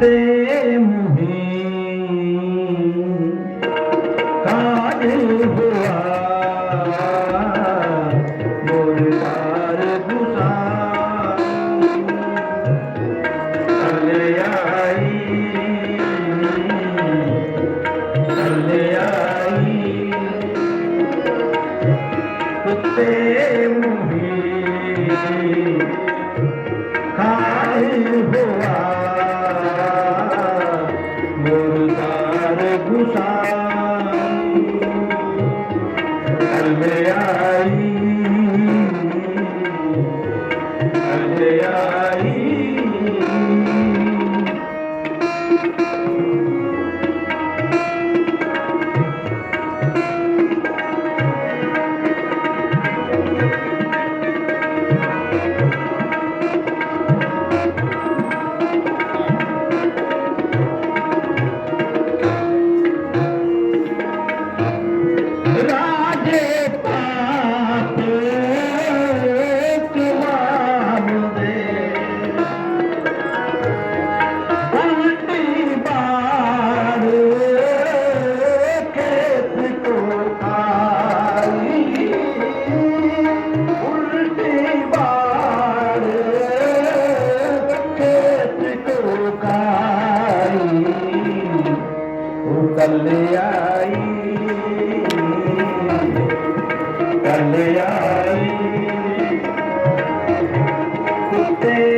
प्रेम है काज हुआ मोरदार गुसार आई चले आई प्रेम है काज हुआ ਕਲਿਆਈ ਕੁੱਤੇ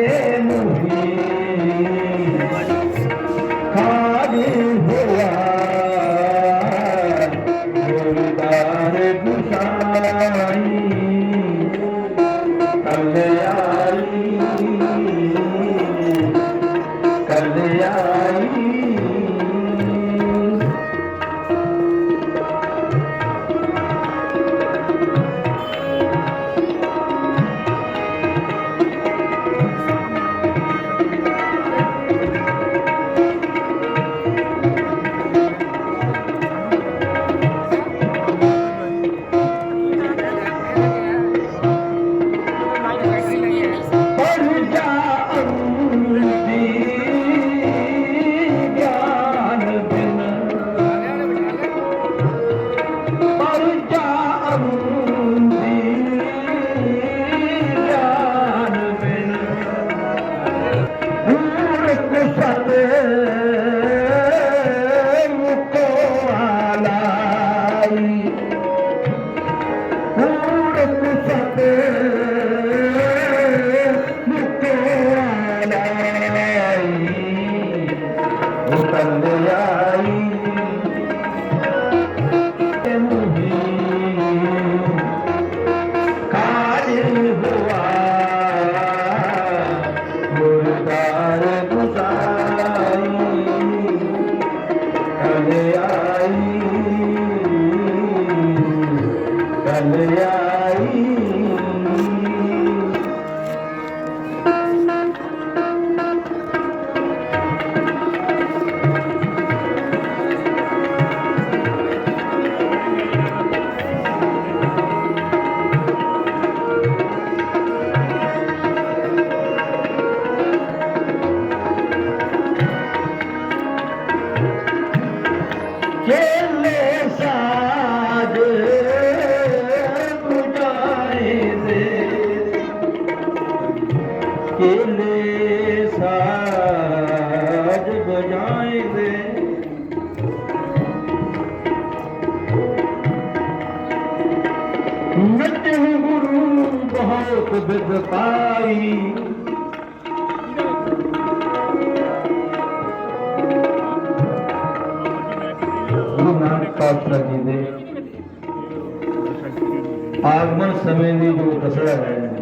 ਸਮੇਂ ਦੀ ਜੋ ਰਸੜਾ ਹੈ।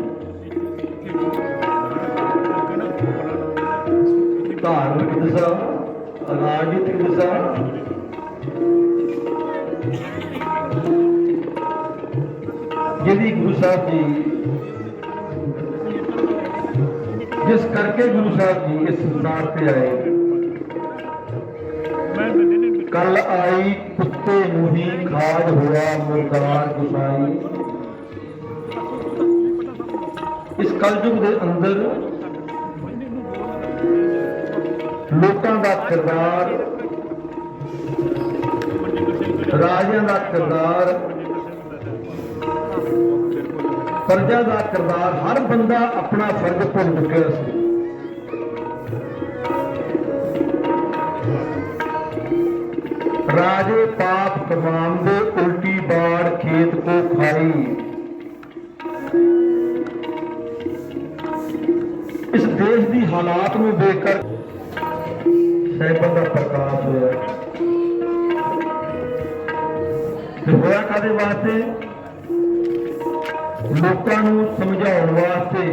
ਧਾਰਮਿਕ ਦਿਸ਼ਾ, ਰਾਜਨੀਤਿਕ ਦਿਸ਼ਾ। ਜਿਹਦੀ ਗੁਰੂ ਸਾਹਿਬ ਜੀ, ਜਿਸ ਕਰਕੇ ਗੁਰੂ ਸਾਹਿਬ ਜੀ ਇਸ ਸੰਸਾਰ ਤੇ ਆਏ। ਕੱਲ ਆਈ ਕੁੱਤੇ ਮੁਹੀ ਖਾਜ ਹੋਆ ਮੁਰਦਾਰ ਗੁਸਾਈ। ਇਸ ਕਲਯੁਗ ਦੇ ਅੰਦਰ ਲੋਕਾਂ ਦਾ ਕਿਰਦਾਰ, ਰਾਜਿਆਂ ਦਾ ਕਿਰਦਾਰ ਪ੍ਰਜਾ ਦਾ ਕਿਰਦਾਰ, ਹਰ ਬੰਦਾ ਆਪਣਾ ਫਰਜ਼ ਭੁੱਲ ਚੁੱਕਿਆ ਸੀ। ਰਾਜੇ ਪਾਪ ਕਮਾਉਂਦੇ, ਉਲਟੀ ਬਾੜ ਖੇਤ ਕੋ ਖਾਈ। ਇਸ ਦੇਸ਼ ਦੀ ਹਾਲਾਤ ਨੂੰ ਦੇਖ ਕਰ ਸਹਿਬਾਂ ਦਾ ਪ੍ਰਕਾਸ਼ ਹੋਇਆ। ਤੇ ਹੋਇਆ ਕਾਦੇ ਵਾਸਤੇ? ਲੋਕਾਂ ਨੂੰ ਸਮਝਾਉਣ ਵਾਸਤੇ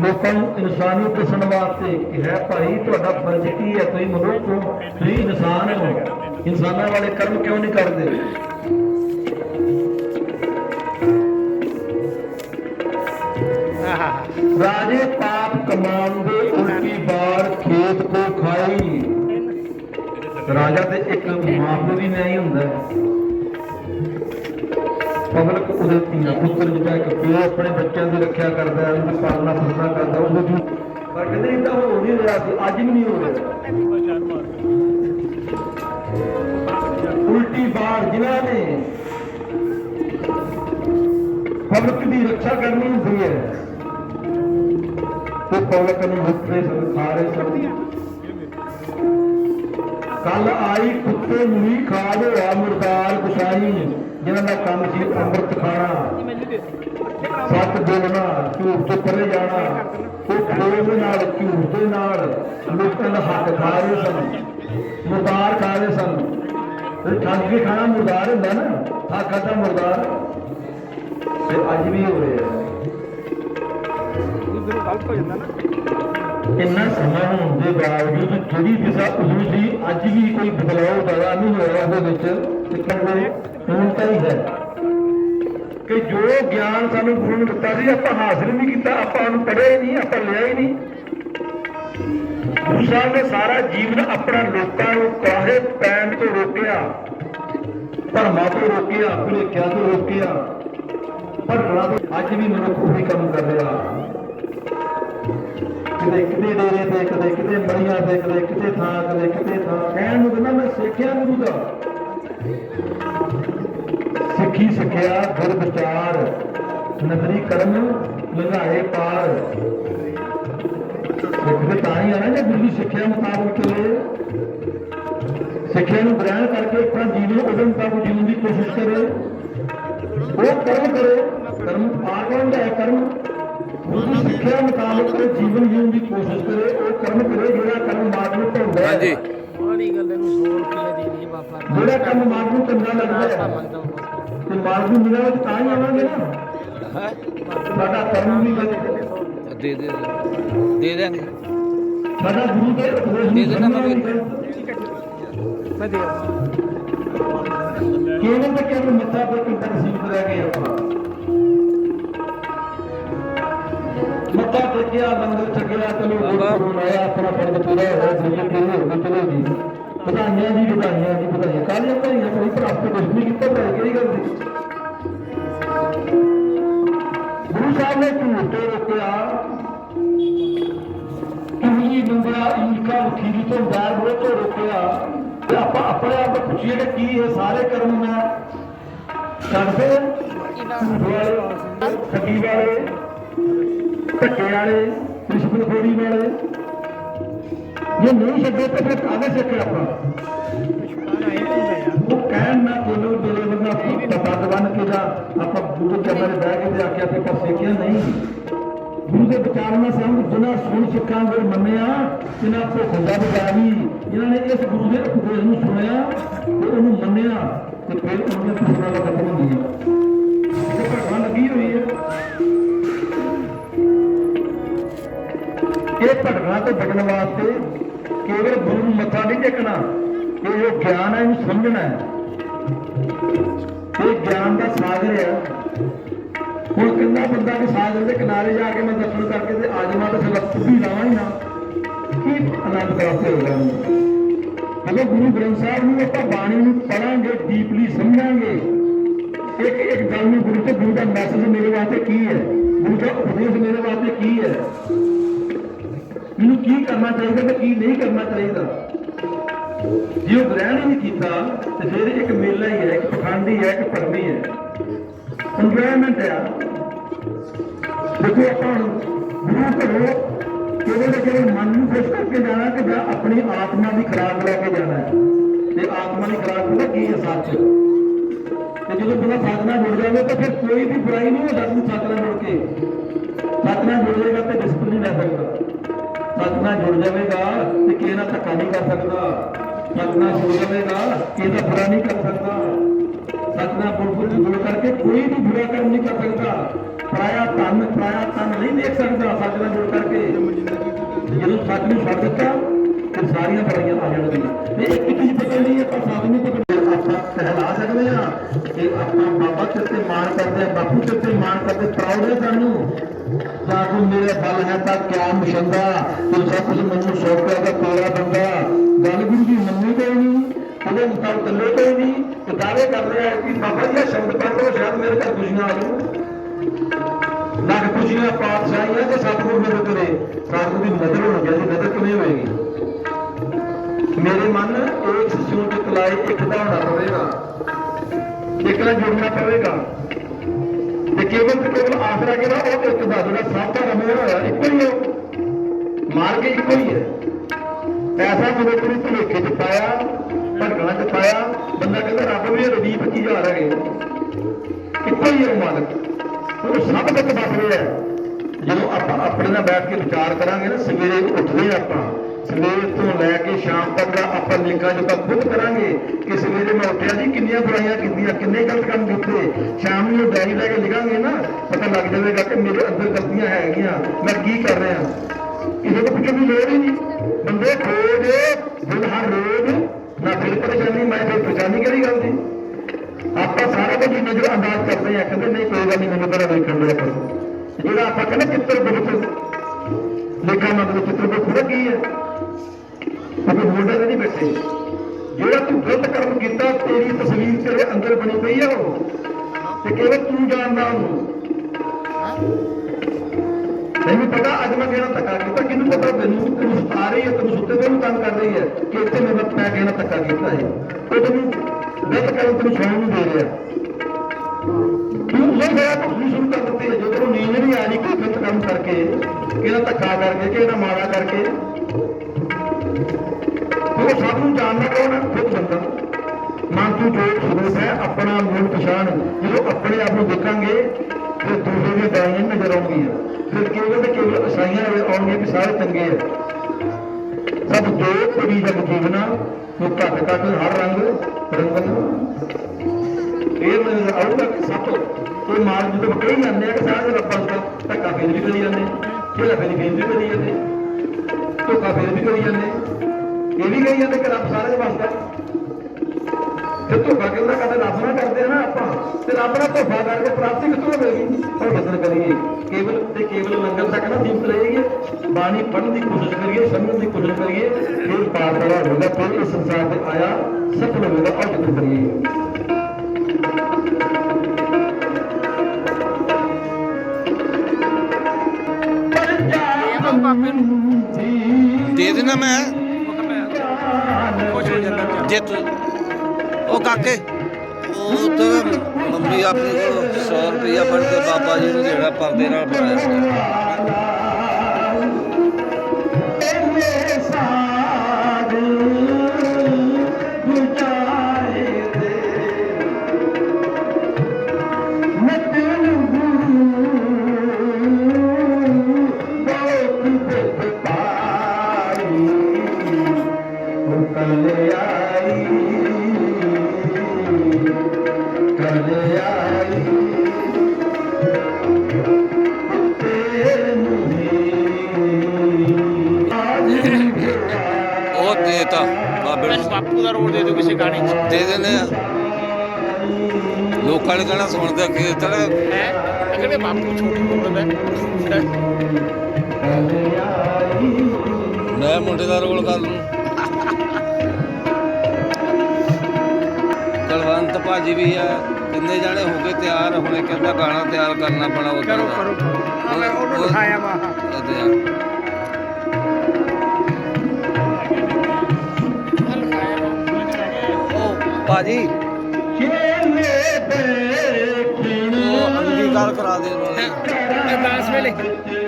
ਲੋਕਾਂ ਨੂੰ ਇਨਸਾਨੀਅਤ ਦੱਸਣ ਵਾਸਤੇ ਕਿ ਹੈ ਭਾਈ ਤੁਹਾਡਾ ਫਰਜ਼ ਕੀ ਹੈ? ਤੁਸੀਂ ਮਨੁੱਖ ਹੋ ਤੁਸੀਂ ਇਨਸਾਨ ਹੋ। ਇਨਸਾਨਾਂ ਵਾਲੇ ਕਰਮ ਕਿਉਂ ਨਹੀਂ ਕਰਦੇ? ਰਾਜੇ ਰਾਜਾ ਤੇ ਇੱਕ ਮਾਪੇ ਵੀ ਨਹੀਂ ਹੁੰਦਾ। ਪਬਲਿਕ ਉਹਦੇ ਧੀਆਂ ਪੁੱਤਰ ਜਿਹੜਾ ਇੱਕ ਪਿਓ ਆਪਣੇ ਬੱਚਿਆਂ ਦੀ ਰੱਖਿਆ ਕਰਦਾ ਹੈ, ਉਹਦੀ ਪਾਲਣਾ ਪੋਸ਼ਣ ਕਰਦਾ ਉਹਦੇ ਦੀ ਪਰ ਕਹਿੰਦੇ ਇਦਾਂ ਹੋ ਨਹੀਂ ਰਿਹਾ ਸੀ, ਅੱਜ ਵੀ ਨਹੀਂ ਹੋ ਰਿਹਾ। ਉਲਟੀ ਬਾੜ ਜਿਨ੍ਹਾਂ ਨੇ। ਪਬਲਿਕ ਦੀ ਰੱਖਿਆ ਕਰਨੀ ਹੁੰਦੀ ਹੈ। ਉਹ ਪਬਲਿਕ ਨੂੰ ਮੁੱਖੇ ਸਨ ਖਾ ਕੱਲ ਆਈ ਕੁੱਤੇ ਨੂੰ ਹੀ ਖਾ ਲਿਆ ਮੁਰਦਾਰ ਗੁਸਾਈ ਜਿਨ੍ਹਾਂ ਦਾ ਕੰਮ ਸੀ ਅੰਮ੍ਰਿਤ ਖਾਣਾ। ਸੱਚ ਬੋਲਣਾ ਝੂਠ ਤੋਂ ਪਰੇ ਜਾਣਾ ਉਹ ਖੋਲ ਦੇ ਨਾਲ ਝੂਠ ਦੇ ਨਾਲ ਲੋਕਾਂ ਦਾ ਹੱਕ ਖਾ ਰਹੇ ਸਨ, ਮੁਰਦਾਰ ਖਾ ਰਹੇ ਸਨ। ਤੇ ਠੱਗ ਕੇ ਖਾਣਾ ਮੁਰਦਾਰ ਹੁੰਦਾ ਨਾ ਆ ਖਾਦਾ ਮੁਰਦਾਰ। ਤੇ ਅੱਜ ਵੀ ਹੋ ਰਿਹਾ। ਇੰਨਾ ਸਮਾਂ ਹੋਣ ਦੇ ਬਾਵਜੂਦ ਜਿਹੜੀ ਦਿਸ਼ਾ ਉਸਨੂੰ ਸੀ, ਅੱਜ ਵੀ ਕੋਈ ਬਦਲਾਅ ਪੈਦਾ ਨਹੀਂ ਹੋਇਆ ਉਹਦੇ ਵਿੱਚ। ਤੇ ਕਹਿੰਦੇ ਹੁਣ ਤਾਂ ਹੀ ਹੈ। ਕਿ ਜੋ ਗਿਆਨ ਸਾਨੂੰ ਗੁਰੂ ਨੇ ਦਿੱਤਾ ਸੀ, ਆਪਾਂ ਹਾਸਿਲ ਨਹੀਂ ਕੀਤਾ, ਆਪਾਂ ਉਹਨੂੰ ਪੜ੍ਹਿਆ ਹੀ ਨਹੀਂ, ਆਪਾਂ ਲਿਆ ਹੀ ਨਹੀਂ। ਗੁਰੂ ਸਾਹਿਬ ਨੇ ਸਾਰਾ ਜੀਵਨ ਆਪਣਾ ਲੋਕਾਂ ਨੂੰ ਕਾਹੇ ਪੈਣ ਤੋਂ ਰੋਕਿਆ, ਧਰਮਾਂ ਤੋਂ ਰੋਕਿਆ, ਭੁਲੇਖਿਆਂ ਤੋਂ ਰੋਕਿਆ। ਪਰ ਰੱਬ ਅੱਜ ਵੀ ਮਨੁੱਖ ਉਹੀ ਕੰਮ ਕਰ ਰਿਹਾ। ਕਦੇ ਕਿਤੇ ਡੇਰੇ ਤੇ, ਕਦੇ ਕਿਤੇ ਮੜੀਆਂ ਤੇ, ਕਦੇ ਕਿਤੇ ਥਾਂ, ਕਦੇ ਕਿਤੇ ਥਾਂ। ਕਹਿਣ ਨੂੰ ਕਹਿੰਦਾ ਮੈਂ ਸਿੱਖਿਆ ਗੁਰੂ ਦਾ। ਸਿੱਖੀ, ਸਿੱਖਿਆ, ਗੁਰ ਵਿਚਾਰ ਨਦਰੀ ਕਰਮ, ਲੰਘਾਏ ਪਾਰ। ਸਿੱਖਦੇ ਤਾਂ ਹੀ ਆ ਨਾ ਜੇ ਗੁਰੂ ਦੀ ਸਿੱਖਿਆ ਮੁਤਾਬਕ ਚੱਲੇ। ਸਿੱਖਿਆ ਨੂੰ ਗ੍ਰਹਿਣ ਕਰਕੇ ਆਪਣਾ ਜੀਵਨ ਉਹਦੇ ਮੁਤਾਬਕ ਜੀਵਨ ਦੀ ਕੋਸ਼ਿਸ਼ ਕਰੇ। ਉਹ ਕਰਮ ਕਰੋ। ਕਰਮ ਆਗਮ ਦਾ ਕਰਮ ਸਿੱਖਿਆ ਮੁਤਾਬਕ ਜੀਵਨ ਜੀਉਣ ਦੀ ਕੋਸ਼ਿਸ਼ ਕਰੇ ਉਹ ਕਰਮ ਕਰੇ ਜਿਹੜਾ ਕਰਮ ਮਾਰਗ ਨੂੰ ਹੈ। ਹਾਂਜੀ। ਬੜੀ ਗੱਲ ਨੂੰ ਸੋਲ ਕੇ ਦੇ ਦੀ ਬਾਬਾ? ਜਿਹੜਾ ਕੰਮ ਮਾਰਗ ਨੂੰ ਚੰਗਾ ਲੱਗਦਾ ਹੈ। ਤੇ ਮਾਰਗ ਨੂੰ ਮਿਲਿਆ ਤਾਂ ਹੀ ਆਵਾਂਗੇ ਨਾ। ਹੈ? ਸਾਡਾ ਕਰਮ ਵੀ ਦੇ ਦੇ ਦੇ। ਦੇਂਗੇ ਸਾਡਾ ਗੁਰੂ ਦੇ ਉਪਦੇਸ਼ ਦੇ ਨੂੰ ਦੇਣਾ ਮੈਂ ਦੇ ਕਿਹਨੇ ਤੇ ਕਿਹਨੂੰ ਮੱਥਾ ਪਰ ਕਿੰਨਾ ਨਸੀਬ ਕਰਿਆ ਗਿਆ ਆਪਾਂ ਟੇਕਿਆ ਲੰਗਰ ਛਕਿਆ ਚਲੋ ਆਇਆ ਆਪਣਾ ਫਰਜ਼ ਪੂਰਾ ਹੋਇਆ ਜਿਵੇਂ ਕਿ ਹੋ ਗਿਆ ਚਲੋ ਜੀ ਵਧਾਈਆਂ ਜੀ ਵਧਾਈਆਂ ਜੀ ਵਧਾਈਆਂ। ਕਾਹਦੀਆਂ ਵਧਾਈਆਂ ਕੋਈ ਪਰ ਆਪੇ ਕੁਝ ਨਹੀਂ ਕੀਤਾ ਪਰ ਕਿਹੜੀ ਗੱਲ ਸੀ ਗੁਰੂ ਸਾਹਿਬ ਨੇ ਝੂਠ ਰੋਕਿਆ। ਕਿਹੜੀ ਬੰਦਾ ਇਨਕਾ ਵਕੀਲੀ ਤੋਂ ਬਾਹਰ ਬੜੇ ਤੋਂ ਰੋਕਿਆ? ਤੇ ਆਪਾਂ ਆਪਣੇ ਆਪ ਨੂੰ ਪੁੱਛੀਏ ਕਿ ਕੀ ਇਹ ਸਾਰੇ ਕਰਮ ਮੈਂ ਕਰਦੇ ਝੂਠ ਵਾਲੇ ਠੱਗੀ ਵਾਲੇ। ਧੱਕੇ ਵਾਲੇ ਰਿਸ਼ਵਤਖੋਰੀ ਵਾਲੇ ਜੇ ਨਹੀਂ ਛੱਡੇ ਤਾਂ ਫਿਰ ਕਾਹਦੇ ਸਿੱਖੇ ਆਪਾਂ ਉਹ ਕਹਿਣ ਨਾ ਕੋਲੋਂ ਜਿਹੜੇ ਬੰਦਾ ਪਤਾ ਬਣ ਕੇ ਜਾ ਆਪਾਂ ਗੁਰੂ ਚਰਨਾਂ ਦੇ ਬਹਿ ਕੇ ਤੇ ਆਖਿਆ ਤੇ ਆਪਾਂ ਸਿੱਖਿਆ ਨਹੀਂ ਗੁਰੂ ਦੇ ਵਿਚਾਰ ਨਾਲ ਸੰਗ ਜਿਨ੍ਹਾਂ ਸੁਣ ਸਿੱਖਾਂ ਦੇ ਮੰਨਿਆ ਜਿਨ੍ਹਾਂ ਤੋਂ ਖੁਦਾ ਬਗਾਨੀ ਜਿਨ੍ਹਾਂ ਨੇ ਇਸ ਗੁਰੂ ਦੇ ਉਪਦੇਸ਼ ਨੂੰ ਸੁਣਿਆ ਤੇ ਉਹਨੂੰ ਮੰਨਿਆ ਤੇ ਫਿਰ ਉਹਨਾਂ ਦੀ ਦੁਸ਼ਮਣਾਂ ਦਾ ਖਤਮ ਹੁੰਦੀ ਹੈ ਇਹ ਤੋਂ ਬਚਣ ਵਾਸਤੇ ਕੇਵਲ ਗੁਰੂ ਨੂੰ ਮੱਥਾ ਨਹੀਂ ਟੇਕਣਾ, ਇਹ ਜੋ ਗਿਆਨ ਹੈ, ਇਹਨੂੰ ਸਮਝਣਾ ਹੈ। ਇਹ ਗਿਆਨ ਦਾ ਸਾਗਰ ਹੈ। ਹੁਣ ਕਿੰਨਾ ਬੰਦਾ ਕਿ ਸਾਗਰ ਦੇ ਕਿਨਾਰੇ ਜਾ ਕੇ ਮੈਂ ਦਰਸ਼ਨ ਕਰਕੇ ਤੇ ਆ ਜਾਵਾਂ ਤਾਂ ਸਿਰਫ ਕੁੱਤੀ ਲਾਵਾਂ ਹੀ ਨਾ, ਕੀ ਆਨੰਦ ਪ੍ਰਾਪਤ ਹੋਏਗਾ ਜਦੋਂ ਗੁਰੂ ਗ੍ਰੰਥ ਸਾਹਿਬ ਨੂੰ ਆਪਾਂ ਬਾਣੀ ਨੂੰ ਪੜਾਂਗੇ ਡੀਪਲੀ ਸਮਝਾਂਗੇ। ਇੱਕ ਇੱਕ ਗੱਲ ਨੂੰ ਗੁਰੂ ਤੇ ਗੁਰੂ ਦਾ ਮੈਸੇਜ ਮੇਰੇ ਵਾਸਤੇ ਕੀ ਹੈ? ਗੁਰੂ ਦਾ ਉਪਦੇਸ਼ ਮੇਰੇ ਵਾਸਤੇ ਕੀ ਹੈ? ਮੈਨੂੰ ਕੀ ਕਰਨਾ ਚਾਹੀਦਾ ਤੇ ਕੀ ਨਹੀਂ ਕਰਨਾ ਚਾਹੀਦਾ? ਜੇ ਉਹ ਗ੍ਰਹਿਣ ਹੀ ਨਹੀਂ ਕੀਤਾ, ਤੇ ਫਿਰ ਇੱਕ ਮੇਲਾ ਹੀ ਹੈ, ਇੱਕ ਪਖੰਡੀ ਹੈ ਇੱਕ ਭਰਮੀ ਹੈ। Environment ਆ ਦੇਖੋ ਆਪਾਂ ਗੁਰੂ ਘਰੋਂ ਕਿਹੜੇ ਨਾ ਕਿਹੜੇ ਮਨ ਨੂੰ ਖੁਸ਼ ਕਰਕੇ ਜਾਣਾ ਕਿ ਜਾਂ ਆਪਣੀ ਆਤਮਾ ਦੀ ਖੁਰਾਕ ਲੈ ਕੇ ਜਾਣਾ ਹੈ। ਤੇ ਆਤਮਾ ਦੀ ਖੁਰਾਕ ਪਤਾ ਕੀ ਹੈ ਸੱਚ? ਤੇ ਜਦੋਂ ਬੰਦਾ ਸਾਧਨਾ ਜੁੜ ਜਾਵੇ ਤਾਂ ਫਿਰ ਕੋਈ ਵੀ ਬੁਰਾਈ ਨਹੀਂ ਹੋ ਸਕਦੀ ਸੱਚ ਜੁੜ ਕੇ। ਸਾਧਨਾ ਜੁੜ ਜਾਏਗਾ ਤੇ ਡਿਸਪਲਿਨ ਲੈ ਸਕਦਾ। ਸੱਚ ਨਾਲ ਜੁੜ ਜਾਵੇਗਾ ਤੇ ਕਿਸੇ ਨਾਲ ਧੱਕਾ ਨਹੀਂ ਕਰ ਸਕਦਾ। ਸੱਚ ਜੁੜ ਜਾਵੇਗਾ, ਕਿਸੇ ਦਾ ਬੁਰਾ ਨਹੀਂ ਕਰ ਸਕਦਾ। ਸੱਚ ਨਾਲ ਜੁੜ ਕਰਕੇ ਕੋਈ ਵੀ ਬੁਰਾ ਕੰਮ ਨਹੀਂ ਕਰ ਸਕਦਾ। ਪਰਾਇਆ ਧਨ ਪਰਾਇਆ ਧਨ ਨਹੀਂ ਦੇਖ ਸਕਦਾ ਸੱਚ ਨਾਲ ਜੁੜ ਕਰਕੇ। ਜਦੋਂ ਸੱਚ ਨੂੰ ਛੱਡ ਦਿੱਤਾ, ਤੇ ਸਾਰੀਆਂ ਬੁਰਾਈਆਂ ਆ ਜਾਣਗੀਆਂ। ਤੇ ਇੱਕ ਚੀਜ਼ ਪਕੜਨੀ ਹੈ ਪਰ ਸਾਧ ਨੂੰ ਪਕੜਨੀ ਕਹਿਲਾ ਸਕਦੇ ਆ ਕਿ ਆਪਾਂ ਬਾਬਾ ਤੇ ਮਾਣ ਕਰਦੇ ਆ ਬਾਪੂ ਤੇ ਮਾਣ ਕਰਦੇ, ਪ੍ਰਾਊਡ ਹੈ ਸਾਨੂੰ। ਜਾਂ ਕੋਈ ਮੇਰੇ ਬਲ ਹੈ ਤਾਂ ਕਿਆ ਮੁਸ਼ੰਦਾ? ਤੂੰ ਸਭ ਕੁਝ ਮੈਨੂੰ ਸੌਂਪਿਆ ਦਾ ਤੇਰਾ ਬੰਦਾ। ਗੱਲ ਗੁਰੂ ਦੀ ਮੰਨੀ ਕੋਈ ਨਹੀਂ, ਉਹਦੇ ਮੁਤਾਬਕ ਚੱਲੇ ਕੋਈ ਨਹੀਂ। ਤੇ ਦਾਅਵੇ ਕਰ ਰਿਹਾ ਕਿ ਬਾਬਾ ਜੀ ਇਹ ਸ਼ਬਦ ਪੜ੍ਹ ਲਓ ਸ਼ਾਇਦ ਮੇਰੇ ਘਰ ਖੁਸ਼ੀਆਂ ਆ ਜਾਣ ਲੱਖ ਖੁਸ਼ੀਆਂ ਪਾਤਸ਼ਾਹੀਆਂ ਤੇ ਸਤਿਗੁਰ ਮੇਰੇ ਕਰੇ ਸਤਿਗੁਰ ਦੀ ਨਜ਼ਰ ਹੋਣੀ ਚਾਹੀਦੀ, ਨਜ਼ਰ ਕਿਵੇਂ ਹੋਏਗੀ? ਮੇਰੇ ਮਨ ਇੱਕ ਸੂਟ ਕਲਾਈ ਇੱਕ ਹੋਣਾ ਪਵੇਗਾ ਇੱਕ ਜੁੜਨਾ ਪਵੇਗਾ। ਤੇ ਕੇਵਲ ਕੇਵਲ ਆਸਰਾ ਕਿਹੜਾ ਉਹ ਇੱਕ ਦਾ ਜਿਹੜਾ ਸਭ ਦਾ ਰਮਿਆ ਹੋਇਆ, ਇੱਕੋ ਹੀ ਹੈ ਮਾਰ ਇੱਕੋ ਹੀ ਹੈ। ਪੈਸਾ ਮੇਰੇ ਕੋਲ ਭੁਲੇਖੇ ਚ ਪਾਇਆ ਭਟਕਣਾ ਚ ਪਾਇਆ, ਬੰਦਾ ਕਹਿੰਦਾ ਰੱਬ ਵੀ ਰਦੀ 25000 ਹੈਗੇ ਇੱਕੋ ਹੀ ਹੈ ਉਹ ਮਾਲਕ। ਉਹ ਸਭ ਤੱਕ ਬਸ ਰਿਹਾ। ਜਦੋਂ ਆਪਾਂ ਆਪਣੇ ਨਾਲ ਬੈਠ ਕੇ ਵਿਚਾਰ ਕਰਾਂਗੇ ਨਾ, ਸਵੇਰੇ ਉੱਠਦੇ ਹਾਂ ਆਪਾਂ ਸਵੇਰ ਤੋਂ ਲੈ ਕੇ ਸ਼ਾਮ ਤੱਕ ਦਾ ਆਪਾਂ ਲਿੰਕਾਂ ਜੋ ਤੱਕ ਖੁਦ ਕਰਾਂਗੇ ਕਿ ਸਵੇਰੇ ਮੈਂ ਉੱਠਿਆ ਜੀ, ਕਿੰਨੀਆਂ ਬੁਰਾਈਆਂ ਕੀਤੀਆਂ, ਕਿੰਨੇ ਗਲਤ ਕੰਮ ਕੀਤੇ। ਸ਼ਾਮ ਨੂੰ ਡਾਇਰੀ ਲੈ ਕੇ ਲਿਖਾਂਗੇ ਨਾ, ਪਤਾ ਲੱਗ ਜਾਵੇਗਾ ਕਿ ਮੇਰੇ ਅੰਦਰ ਗਲਤੀਆਂ ਹੈਗੀਆਂ। ਮੈਂ ਕੀ ਕਰ ਰਿਹਾ? ਕਿਸੇ ਤੋਂ ਪੁੱਛਣ ਦੀ ਲੋੜ ਹੀ ਨਹੀਂ। ਬੰਦੇ ਖੋਜ, ਦਿਨ ਹਰ ਰੋਜ਼ ਨਾ ਫਿਰ ਪਰੇਸ਼ਾਨੀ, ਮੈਂ ਫਿਰ ਪਰੇਸ਼ਾਨੀ ਕਿਹੜੀ ਗੱਲ ਦੀ? ਆਪਾਂ ਸਾਰਾ ਕੁਝ ਹੀ ਨਜ਼ਰ ਅੰਦਾਜ਼ ਕਰਦੇ ਆ ਕਹਿੰਦੇ ਨਹੀਂ, ਕੋਈ ਗੱਲ ਨਹੀਂ, ਮੈਨੂੰ ਬੜਾ ਵੇਖਣ ਲਿਆ ਕਰੋ ਜਿਹੜਾ ਆਪਾਂ ਕਹਿੰਦੇ ਚਿੱਤਰ ਗੁਪਤ ਲੇਖਾ ਮਤਲਬ ਚਿੱਤਰ ਗੁਪਤ ਪਤਾ ਕੀ ਹੈ? ਉਹ ਮੋਢੇ ਤੇ ਨਹੀਂ ਬੈਠੇ। ਜਿਹੜਾ ਤੂੰ ਗਲਤ ਕਰਮ ਕੀਤਾ, ਤੇਰੀ ਤਸਵੀਰ ਤੇਰੇ ਅੰਦਰ ਬਣੀ ਪਈ ਆ ਉਹ। ਤੇ ਕੇਵਲ ਤੂੰ ਜਾਣਦਾ ਉਹਨੂੰ? ਤੈਨੂੰ ਪਤਾ, ਅੱਜ ਮੈਂ ਕਿਹੜਾ ਧੱਕਾ ਕੀਤਾ। ਕਿਹਨੂੰ ਪਤਾ ਤੈਨੂੰ? ਤੈਨੂੰ ਸੁਤਾ ਰਹੀ ਹੈ ਤੈਨੂੰ ਸੁੱਤੇ ਤੈਨੂੰ ਤੰਗ ਕਰ ਰਹੀ ਹੈ ਕਿ ਇੱਥੇ ਮੈਂ ਮੈਂ ਕਿਹੜਾ ਧੱਕਾ ਕੀਤਾ ਹੈ ਉਹ ਤੈਨੂੰ ਗਲਤ ਕਰਨ ਤੈਨੂੰ ਸੌਣ ਨਹੀਂ ਦੇ ਰਿਹਾ। ਤੂੰ ਉਹ ਮੇਰਾ ਭੁੱਖੀ ਸ਼ੁਰੂ ਕਰ ਦਿੱਤੀ ਹੈ ਜਦੋਂ ਨੀਂਦ ਨਹੀਂ ਆ ਰਹੀ, ਕੋਈ ਗਲਤ ਕੰਮ ਕਰਕੇ ਕਿਹੜਾ ਧੱਕਾ ਕਰਕੇ ਕਿਹੜਾ ਮਾਰਾ ਕਰਕੇ। ਉਹ ਸਭ ਨੂੰ ਜਾਣਦਾ ਕੌਣ ਹੈ ਖੁਦ ਬੰਦਾ ਮਨ ਤੂੰ ਜੋ ਸਰੂਪ ਹੈ, ਆਪਣਾ ਮੂਲ ਪਛਾਣ। ਜਦੋਂ ਆਪਣੇ ਆਪ ਨੂੰ ਦੇਖਾਂਗੇ, ਫਿਰ ਦੂਜੇ ਦੀਆਂ ਦਾਈਆਂ ਨਜ਼ਰ ਆਉਣਗੀਆਂ ਫਿਰ ਕੇਵਲ ਤੇ ਕੇਵਲ ਅਸਾਈਆਂ ਆਉਣਗੀਆਂ ਕਿ ਸਾਰੇ ਚੰਗੇ ਆ ਸਭ ਜੋ ਪਰੀ ਜਗ ਜੀਵਨਾ ਉਹ ਘੱਟ ਘੱਟ ਹਰ ਰੰਗ ਰੰਗਨ ਇਹ ਮੈਨੂੰ ਆਊਗਾ ਕਿ ਸਭ ਕੋਈ ਮਾਰ ਜਦੋਂ ਕਹੀ ਜਾਂਦੇ ਆ ਕਿ ਸਾਰੇ ਰੱਬਾਂ ਦਾ ਧੱਕਾ ਫੇਰ ਵੀ ਕਰੀ ਜਾਂਦੇ ਜਿਹੜਾ ਫੇਰ ਫੇਰ ਵੀ ਕਰੀ ਜਾਂਦੇ ਧੋਖਾ ਫੇਰ ਵੀ ਕਰੀ ਜਾਂਦੇ। ਇਹ ਵੀ ਕਹੀ ਜਾਂਦੇ ਕਿ ਰੱਬ ਸਾਰੇ ਵਸਦਾ ਤੇ ਧੋਖਾ ਕਿਉਂ ਕਰਦੇ? ਰੱਬ ਨਾਲ ਕਰਦੇ ਆ ਨਾ ਆਪਾਂ। ਤੇ ਰੱਬ ਨਾਲ ਧੋਖਾ ਕਰਕੇ ਪ੍ਰਾਪਤੀ ਕਿੱਥੋਂ ਹੋਵੇਗੀ ਉਹ ਕਿੱਧਰ ਕਰੀਏ। ਕੇਵਲ ਤੇ ਕੇਵਲ ਲੰਗਰ ਤੱਕ ਨਾ ਸੀਮਤ ਰਹੇਗੀ ਬਾਣੀ ਪੜ੍ਹਨ ਦੀ ਕੋਸ਼ਿਸ਼ ਕਰੀਏ, ਸਮਝਣ ਦੀ ਕੋਸ਼ਿਸ਼ ਕਰੀਏ। ਫਿਰ ਪਾਰ ਪੜਾ ਹੋਵੇਗਾ ਫਿਰ ਇਸ ਸੰਸਾਰ ਤੇ ਆਇਆ ਸਫਲ ਹੋਵੇਗਾ ਔਰ ਕਿੱਥੇ ਕਰੀਏ। ਦੇ ਦੇਣਾ ਮੈਂ। ਕੁਝ ਹੋ ਜਾਂਦਾ ਜੇ ਤੂੰ ਉਹ ਕਾਕੇ। ਉਹ ਤੇ ਮੰਮੀ ਆਪਣੀ ਕੋਲ 100 ਰੁਪਇਆ ਫੜ ਕੇ ਬਾਬਾ ਜੀ ਨੂੰ ਜਿਹੜਾ ਪਰਦੇ ਨਾਲ ਬਣਾਇਆ ਸੀ। ਲੋਕਾਂ ਨੇ ਕਹਿਣਾ ਸੁਣਦੇ ਕਿ ਤੜਾ ਹੈ? ਕਹਿੰਦੇ ਬਾਪੂ ਛੋਟੀ ਬੋਲਦਾ ਮੈਂ ਮੁੰਡੇ ਦਾ ਰੋਲ ਕਰ ਲੂੰ। ਕਲਵੰਤ ਭਾਜੀ ਵੀ ਆ ਕਿੰਨੇ ਜਾਣੇ ਹੋ ਗਏ ਤਿਆਰ ਹੋਣੇ ਕਹਿੰਦਾ ਗਾਣਾ ਤਿਆਰ ਕਰਨਾ ਪੈਣਾ ਉਹ ਕਰੋ ਕਰੋ ਭਾਜੀ। ਅੰਗੀਕਾਰ ਕਰਾ ਦੇ ਉਹਨਾਂ ਦੇ ਅਰਦਾਸ ਵੇਲੇ।